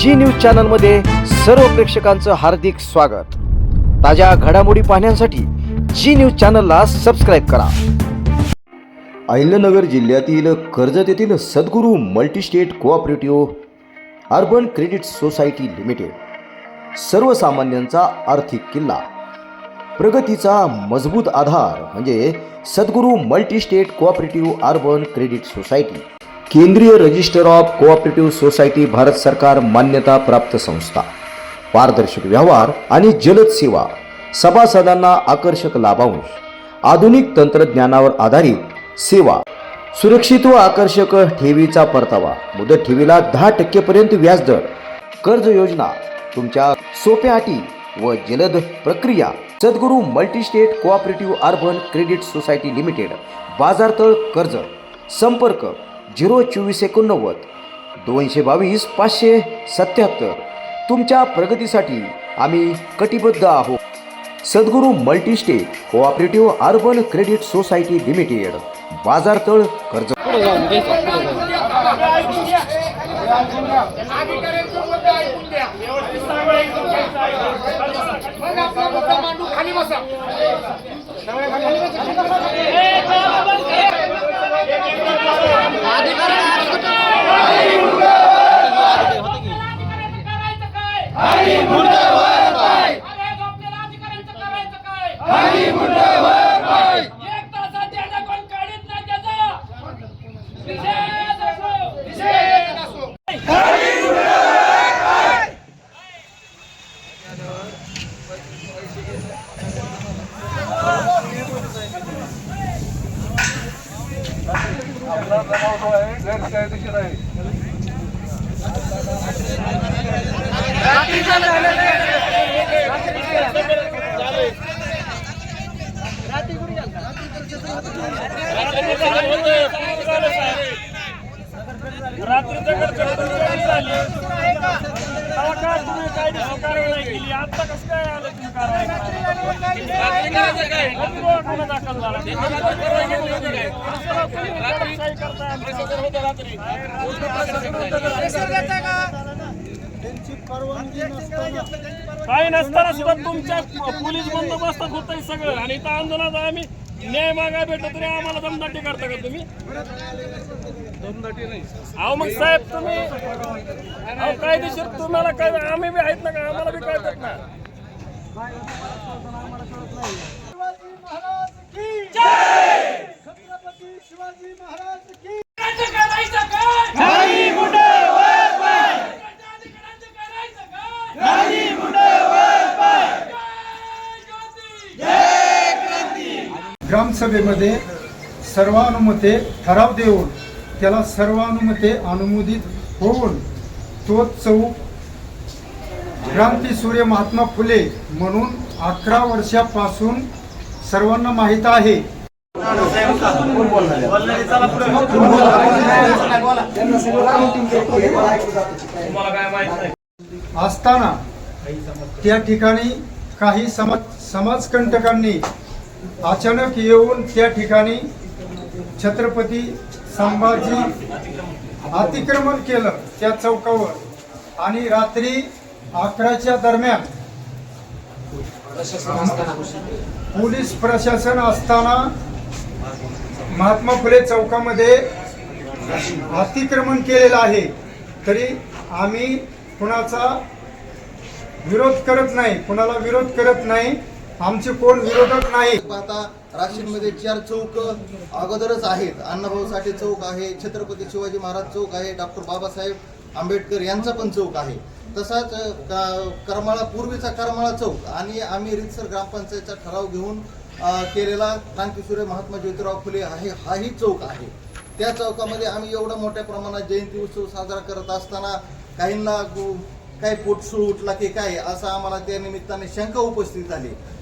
जी news चॅनलमध्ये सर्व प्रेक्षकांचं हार्दिक स्वागत. ताज्या घडामोडी पाहण्यासाठी जी न्यूज चॅनलला सबस्क्राईब करा. अहिल्यानगर जिल्ह्यातील कर्जत येथील Sadguru multistate cooperative urban credit society limited सर्वसामान्यांचा आर्थिक किल्ला. प्रगतीचा मजबूत आधार म्हणजे Sadguru multistate cooperative urban credit society. केंद्रीय register of cooperative society Bharat सरकार मान्यता प्राप्त संस्था पारदर्शक व्यवहार आणि जलद सेवा सभासदांना आकर्षक लाभांश आधुनिक तंत्रज्ञानावर आधारित सेवा सुरक्षित व आकर्षक ठेवीचा परतावा मुदत ठेवीला दहा टक्केपर्यंत व्याजदर कर्ज योजना तुमच्या सोप्या अटी व जलद प्रक्रिया Sadguru multistate cooperative urban credit society limited Bazartal कर्ज संपर्क झिरो चोवीस एकोणनव्वद दोनशे बावीस पाचशे सत्याहत्तर. तुमच्या प्रगतीसाठी आम्ही कटिबद्ध आहोत. Sadguru multistate cooperative urban credit society limited Bazartal कर्ज खाली बसा ऐकून घ्या मग आपला मुद्दा मांडू खाली बसा एक तासात ज्याचा कोण काढीत नाही त्याचा निषेध असो. निषेध असो. रात्रीचं कुठं झाली. तेव्हा का तुम्ही काय दिवशी कारवाई केली? आता कसं काय आलं तुम्ही कारवाई दाखल झाला? काही नसताना सुद्धा तुमच्या पोलीस बंदोबस्त होत सगळं. आणि इथं आंदोलनात आम्ही न्याय मागा भेटत तरी आम्हाला दमदाटी करता का तुम्ही? अहो मग साहेब तुम्ही अहो कायदेशीर तुम्हाला काय आम्ही बी आहेत ना का? आम्हाला बी कळतात ना. शिवाजी महाराज की काय? अधिकाऱ्यांचं करायचं काय? जय ज्योती. ग्रामसभेमध्ये सर्वानुमते ठराव देऊन त्याला सर्वानुमते अनुमोदित होऊन तो चौक क्रांती सूर्य महात्मा फुले म्हणून अकरा वर्षापासून सर्वांना माहीत आहे. असताना त्या ठिकाणी काही समाज समाजकंटकांनी अचानक येऊन त्या ठिकाणी छत्रपती संभाजी अतिक्रमण केलं त्या चौकावर. आणि रात्री अकराच्या दरम्यान पोलीस प्रशासन असताना महात्मा फुले चौकामध्ये अतिक्रमण केलेलं आहे. तरी आम्ही कुणाचा विरोध करत नाही कुणाला विरोध करत नाही. आमचे कोण विरोधक नाही. आता राशींमध्ये चार चौक अगोदरच आहेत. अण्णाभाऊ साठे चौक आहे छत्रपती शिवाजी महाराज चौक आहे डॉक्टर बाबासाहेब आंबेडकर यांचा पण चौक आहे. तसाच करमाळा पूर्वीचा करमाळा चौक आणि आम्ही रितसर ग्रामपंचायतचा ठराव घेऊन केलेला क्रांतीसूर्य महात्मा ज्योतिराव फुले आहे हाही चौक आहे. त्या चौकामध्ये आम्ही एवढ्या मोठ्या प्रमाणात जयंती उत्सव साजरा करत असताना काहींना काही काय पोटसूळ उठला की काय असं आम्हाला त्या निमित्ताने शंका उपस्थित झाली.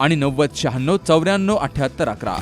आणि नव्वद शहाण्णव चौऱ्याण्णव अठ्ठ्याहत्तर अकरा.